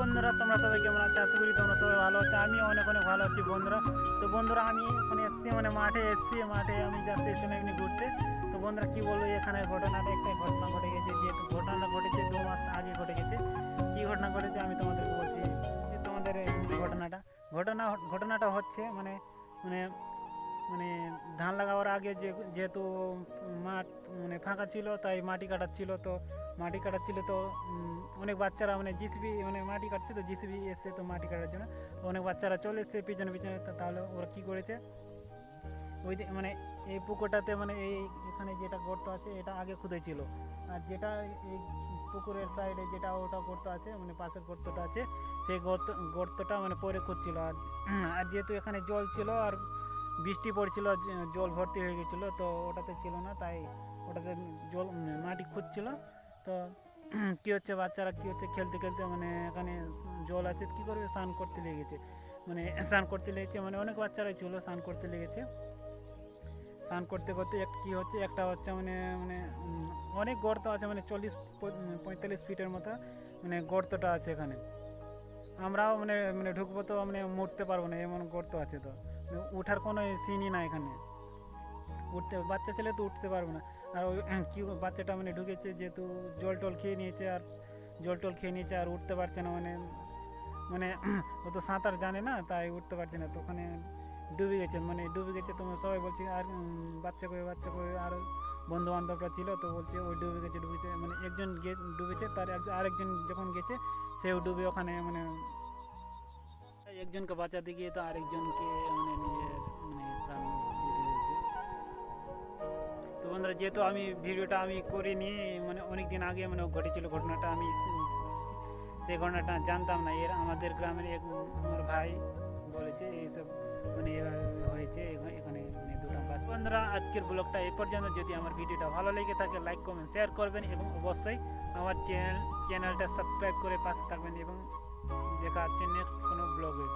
বন্ধুরা, তোমরা সবাই কেমন আছো? আশা করি তোমরা সবাই ভালো আছো। আমি অনেক অনেক ভালো আছি বন্ধুরা। তো বন্ধুরা, আমি এখানে এসছি মানে মাঠে এসছি। মাঠে আমি যাচ্ছি এখানে এমনি ঘুরতে। তো বন্ধুরা, কী বলব, এখানে ঘটনাটা একটাই ঘটনা ঘটে গেছে যেহেতু ঘটনা ঘটেছে দু মাস আগে ঘটে গেছে। কী ঘটনা ঘটেছে আমি তোমাদেরকে বলছি, যে তোমাদের ঘটনাটা। ঘটনা, ঘটনাটা হচ্ছে মানে মানে মানে ধান লাগাবার আগে যে, যেহেতু মাঠ মানে ফাঁকা ছিল, তাই মাটি কাটাচ্ছিল তো মাটি কাটাচ্ছিল তো অনেক বাচ্চারা মানে জিসিবি মানে মাটি কাটছে তো জিসিবি এসছে তো মাটি কাটার জন্য। অনেক বাচ্চারা চলে এসছে পিছনে পিছনে তাহলে ওরা কী করেছে? ওই মানে এই পুকুরটাতে মানে এই এখানে যেটা গর্ত আছে, এটা আগে খুদেছিল আর যেটা এই পুকুরের সাইডে যেটা ওটা গর্ত আছে মানে পাশের গর্তটা আছে, সেই গর্ত, গর্তটা মানে পরে খুঁজছিল। আর আর যেহেতু এখানে জল ছিল, আর বৃষ্টি পড়ছিল জল ভর্তি হয়ে গেছিল, তো ওটাতে ছিল না, তাই ওটাতে জল, মাটি খুঁজছিল। তো কী হচ্ছে বাচ্চারা, কী হচ্ছে? খেলতে খেলতে মানে এখানে জল আছে, কী করবে? স্নান করতে লেগেছে। মানে স্নান করতে লেগেছে মানে অনেক বাচ্চারাই ছিল স্নান করতে লেগেছে। স্নান করতে করতে এক, কী হচ্ছে? একটা হচ্ছে মানে মানে অনেক গর্ত আছে মানে চল্লিশ পঁয়তাল্লিশ ফিটের মতো মানে গর্তটা আছে এখানে। আমরাও মানে মানে ঢুকবো তো মানে মুড়তে পারব না, এমন গর্ত আছে তো। মানে উঠার কোনো সিনই না এখানে। উঠতে, বাচ্চা ছেলে তো উঠতে পারবে না। আর ওই কি বাচ্চাটা মানে ঢুকেছে যেহেতু জল টল খেয়ে নিয়েছে আর, জল টল খেয়ে নিয়েছে আর উঠতে পারছে না মানে। মানে ও তো সাঁতার জানে না, তাই উঠতে পারছে না, তো ওখানে ডুবে গেছে। মানে ডুবে গেছে তো সবাই বলছে, আর বাচ্চা করে বাচ্চা করে আর বন্ধু বান্ধবরা ছিল, তো বলছে ওই ডুবে গেছে ডুবে গেছে মানে একজন গে ডুবেছে, তার এক- আরেকজন যখন গেছে, সেও ডুবে ওখানে মানে একজনকে বাঁচাতে গিয়ে তো আরেকজনকে মানে নিজের মানে প্রাণ তো বন্ধুরা, যেহেতু আমি ভিডিওটা আমি করিনি মানে অনেক দিন আগে মানে ঘটেছিল ঘটনাটা, আমি সেই ঘটনাটা জানতাম না। এর আমাদের গ্রামের এক আমার ভাই বলেছে, এইসব মানে হয়েছে। বন্ধুরা, আজকের ব্লগটা এই পর্যন্ত। যদি আমার ভিডিওটা ভালো লেগে থাকে লাইক কমেন্ট শেয়ার করবেন এবং অবশ্যই আমার চ্যানেল, চ্যানেলটা সাবস্ক্রাইব করে পাশে থাকবেন এবং দেখা হচ্ছে নেক্সট কোনো ব্লগে